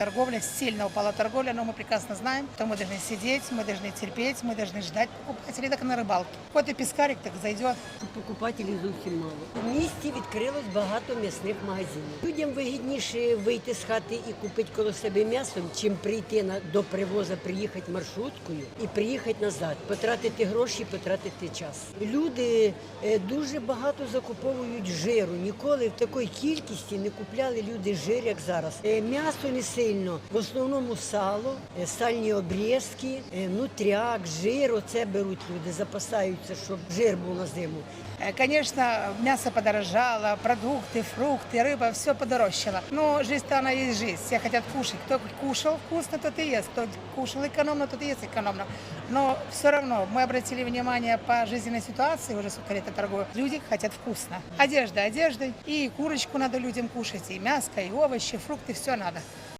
Торговля, сильно упала торговля, но мы прекрасно знаем, что мы должны сидеть, мы должны терпеть, мы должны ждать покупателей, так и на рыбалке. Вот и пескарик так зайдет. Покупателів зовсім мало. У місті відкрилось багато м'ясних магазинів. Людям вигідніше вийти з хати і купити коло себе м'ясо, чим прийти на, до привоза, приїхати маршруткою і приїхати назад, потратити гроші, потратити час. Люди е, дуже багато закуповують жиру. Ніколи в такій кількості не купляли люди жир, як зараз. Е, М'ясо не сильно, в основному сало, е, сальні обрізки, е, нутряк, жир. Оце беруть люди, запасаються, щоб жир був на зиму. Э, Конечно, мясо подорожало, продукты, фрукты, рыба, все подорожчало. Но жизнь-то она есть жизнь, все хотят кушать. Кто кушал вкусно, тот и ест. Кто кушал экономно, тот и ест экономно. Но все равно мы обратили внимание по жизненной ситуации, уже сколько лет я торгую, люди хотят вкусно. Одежда одеждой, и курочку надо людям кушать, и мяско, и овощи, фрукты, все надо.